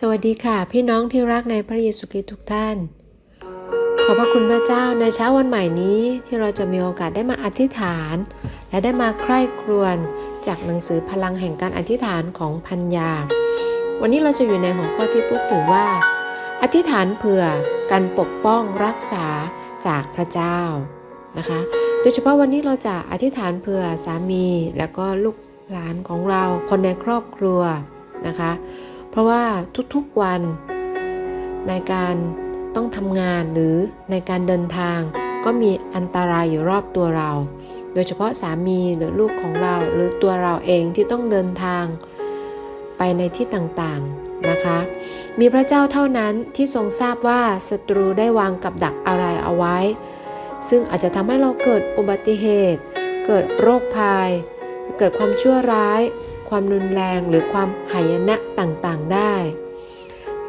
สวัสดีค่ะ พี่น้องที่รักในพระเยซูคริสต์ทุกท่าน ขอบพระคุณพระเจ้าในเช้าวันใหม่นี้ที่เราจะมีโอกาสได้มาอธิษฐาน และได้มาใคร่ครวญจากหนังสือพลังแห่งการอธิษฐานของพัญญา วันนี้เราจะอยู่ในหัวข้อที่พูดถึงว่า อธิษฐานเผื่อการปกป้องรักษาจากพระเจ้านะคะโดยเฉพาะวันนี้เราจะอธิษฐานเผื่อสามี แล้วก็ลูกหลานของเราคนในครอบครัวนะคะ เพราะว่าทุกๆวัน ในการต้องทำงานหรือในการเดินทาง ก็มีอันตรายอยู่รอบตัวเรา โดยเฉพาะสามีหรือลูกของเราหรือตัวเราเองที่ต้องเดินทางไปในที่ต่างๆนะคะ มีพระเจ้าเท่านั้นที่ทรงทราบว่าศัตรูได้วางกับดักอะไรเอาไว้ ซึ่งอาจจะทำให้เราเกิดอุบัติเหตุ เกิดโรคภัย เกิดความชั่วร้าย ความรุนแรงหรือความหายนะต่างๆได้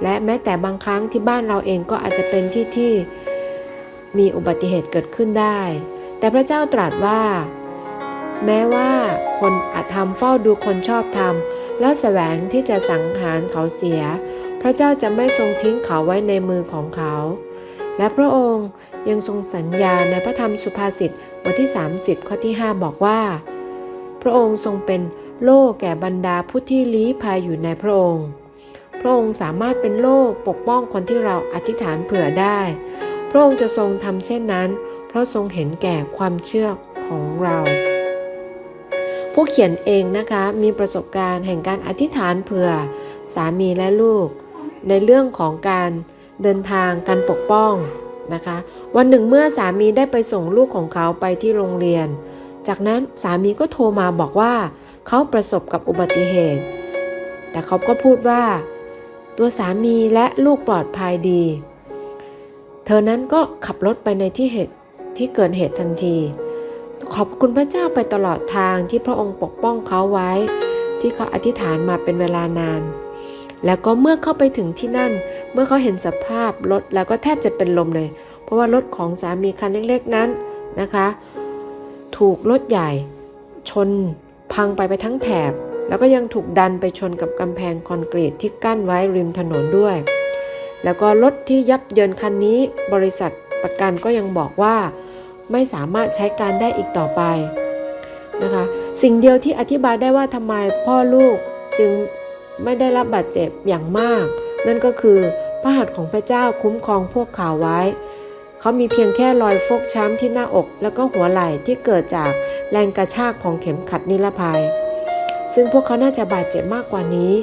และแม้แต่บางครั้งที่บ้านเราเองก็อาจจะเป็นที่ที่มีอุบัติเหตุเกิดขึ้นได้ แต่พระเจ้าตรัสว่า แม้ว่าคนอาธรรมเฝ้าดูคนชอบธรรม และแสวงที่จะสังหารเขาเสีย พระเจ้าจะไม่ทรงทิ้งเขาไว้ในมือของเขา และพระองค์ยังทรงสัญญาในพระธรรมสุภาษิตบทที่ 30 ข้อที่ 5 บอกว่า พระองค์ทรงเป็น โล่แก่บรรดาผู้ที่ลี้ภัยอยู่ในพระองค์ พระองค์สามารถเป็นโล่ปกป้องคนที่เราอธิษฐานเผื่อได้ พระองค์จะทรงทำเช่นนั้น เพราะทรงเห็นแก่ความเชื่อของเรา ผู้เขียนเองนะคะมีประสบการณ์แห่งการอธิษฐานเผื่อ สามีและลูก ในเรื่องของการเดินทางการปกป้องนะคะ วันหนึ่งเมื่อสามีได้ไปส่งลูกของเขาไปที่โรงเรียน จากนั้นสามีก็โทรมาบอกว่าเขาประสบกับอุบัติเหตุ แต่เขาก็พูดว่า ตัวสามีและลูกปลอดภัยดี เธอนั้นก็ขับรถไปในที่เหตุที่เกิดเหตุทันที ขอบคุณพระเจ้าไปตลอดทางที่พระองค์ปกป้องเขาไว้ ที่เขาอธิษฐานมาเป็นเวลานาน แล้วก็เมื่อเข้าไปถึงที่นั่น เมื่อเขาเห็นสภาพรถแล้วก็แทบจะเป็นลมเลย เพราะว่ารถของสามีคันเล็กๆนั้นนะคะ ถูกรถใหญ่ ชน พังไปไปทั้งแถบ แล้วก็ยังถูกดันไปชนกับกำแพงคอนกรีตที่กั้นไว้ริมถนนด้วย แล้วก็รถที่ยับเยินคันนี้ บริษัทประกันก็ยังบอกว่า ไม่สามารถใช้การได้อีกต่อไปนะคะสิ่งเดียวที่อธิบายได้ว่าทำไมพ่อลูกจึงไม่ได้รับบาดเจ็บอย่างมาก นั่นก็คือพระหัตถ์ของพระเจ้าคุ้มครองพวกเขาไว้ เขามีเพียงแค่รอยฟกช้ำที่หน้าอก แล้วก็หัวไหล่ที่เกิดจากแรงกระชากของเข็มขัดนิรภัย ซึ่งพวกเขาน่าจะบาดเจ็บมากกว่านี้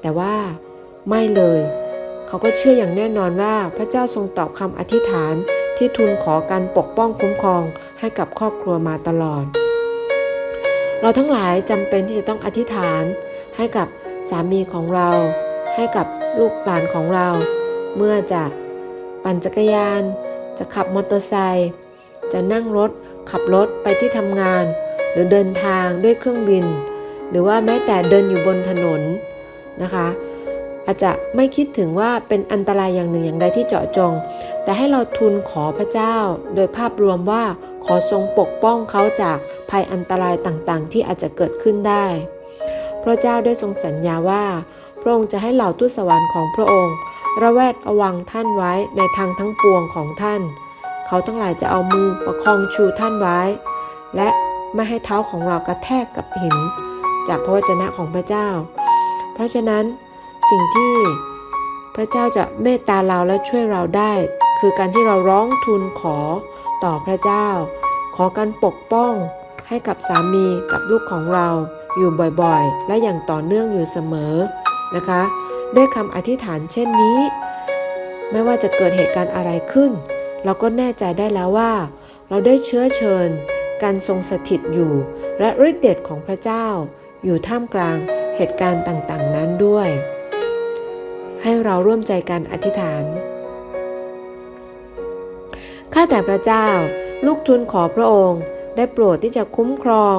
แต่ว่าไม่เลย เขาก็เชื่ออย่างแน่นอนว่าพระเจ้าทรงตอบคำอธิษฐานที่ทูลขอการปกป้องคุ้มครองให้กับครอบครัวมาตลอด เราทั้งหลายจำเป็นที่จะต้องอธิษฐานให้กับสามีของเรา ให้กับลูกหลานของเรา เมื่อจะปั่นจักรยาน จะขับมอเตอร์ไซค์จะนั่งรถ ขับรถไปที่ทำงาน หรือเดินทางด้วยเครื่องบิน หรือว่าแม้แต่เดินอยู่บนถนนนะคะ อาจจะไม่คิดถึงว่าเป็นอันตรายอย่างหนึ่งอย่างใดที่เจาะจง แต่ให้เราทูลขอพระเจ้า โดยภาพรวมว่าขอทรงปกป้องเขาจากภัยอันตรายต่างๆ ที่อาจจะเกิดขึ้นได้ พระเจ้าได้ทรงสัญญาว่า พระองค์จะให้เหล่าทูตสวรรค์ของพระองค์ ระแวดระวังท่านไว้ในทางทั้งปวงของท่าน เขาทั้งหลายจะเอามือประคองชูท่านไว้ และไม่ให้เท้าของเรากระแทกกับหิน จากพระวจนะของพระเจ้า เพราะฉะนั้นสิ่งที่พระเจ้าจะเมตตาเราและช่วยเราได้ คือการที่เราร้องทูลขอต่อพระเจ้า ขอการปกป้องให้กับสามีกับลูกของเราอยู่บ่อยๆ และอย่างต่อเนื่องอยู่เสมอนะคะ ด้วยคำอธิษฐานเช่นนี้ ไม่ว่าจะเกิดเหตุการณ์อะไรขึ้น เราก็แน่ใจได้แล้วว่า เราได้เชื้อเชิญ การทรงสถิตอยู่ และฤทธิเดชของพระเจ้า อยู่ท่ามกลางเหตุการณ์ต่างๆ นั้นด้วย ให้เราร่วมใจกันอธิษฐานข้าแต่พระเจ้า ลูกทูลขอพระองค์ ได้โปรดที่จะคุ้มครอง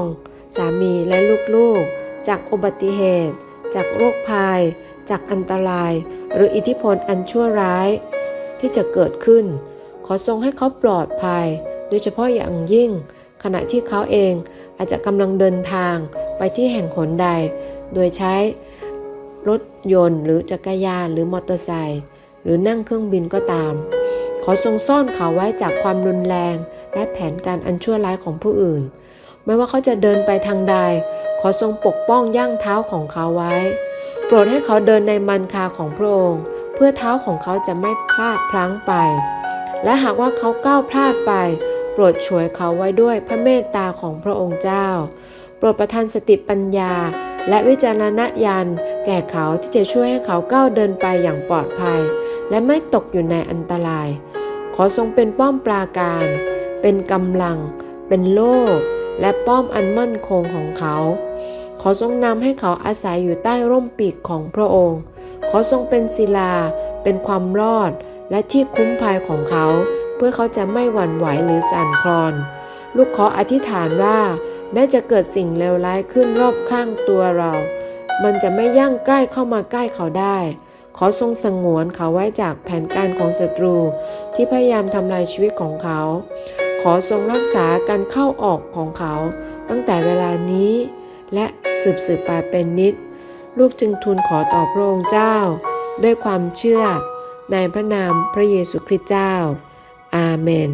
สามีและลูกๆ จากอุบัติเหตุ จากโรคภัย จากอันตรายหรืออิทธิพลอันชั่วร้าย ที่จะเกิดขึ้น ขอทรงให้เขาปลอดภัย โดยเฉพาะอย่างยิ่ง ขณะที่เขาเองอาจจะกำลังเดินทางไปที่แห่งหนใด โดยใช้รถยนต์หรือจักรยานหรือมอเตอร์ไซค์หรือนั่งเครื่องบินก็ตาม ขอทรงซ่อนเขาไว้จากความรุนแรง และแผนการอันชั่วร้ายของผู้อื่น ไม่ว่าเขาจะเดินไปทางใด ขอทรงปกป้องย่างเท้าของเขาไว้ โปรดให้เขาเดินในมันคาของพระองค์ เพื่อเท้าของเขาจะไม่พลาดพลั้งไป และหากว่าเขาก้าวพลาดไป โปรดช่วยเขาไว้ด้วยพระเมตตาของพระองค์เจ้า โปรดประทานสติปัญญา และวิจารณญาณแก่เขาที่จะช่วยให้เขาก้าวเดินไปอย่างปลอดภัย และไม่ตกอยู่ในอันตราย ขอทรงเป็นป้อมปราการ เป็นกำลัง เป็นโล่และป้อมอันมั่นคงของเขา ขอทรงนำให้เขาอาศัยอยู่ใต้ร่มปีกของพระองค์ ขอทรงเป็นศิลา เป็นความรอด และที่คุ้มภัยของเขา เพื่อเขาจะไม่หวั่นไหวหรือสั่นคลอน ลูกขออธิษฐานว่า แม้จะเกิดสิ่งเลวร้ายขึ้นรอบข้างตัวเรา มันจะไม่ย่างใกล้เข้ามาใกล้เขาได้ ขอทรงสงวนเขาไว้จากแผนการของศัตรู ที่พยายามทำลายชีวิตของเขา ขอทรงรักษาการเข้าออกของเขา ตั้งแต่เวลานี้ และสืบสืบไปเป็นนิด ลูกจึงทูลขอต่อพระองค์เจ้า ด้วยความเชื่อในพระนามพระเยซูคริสต์เจ้า อาเมน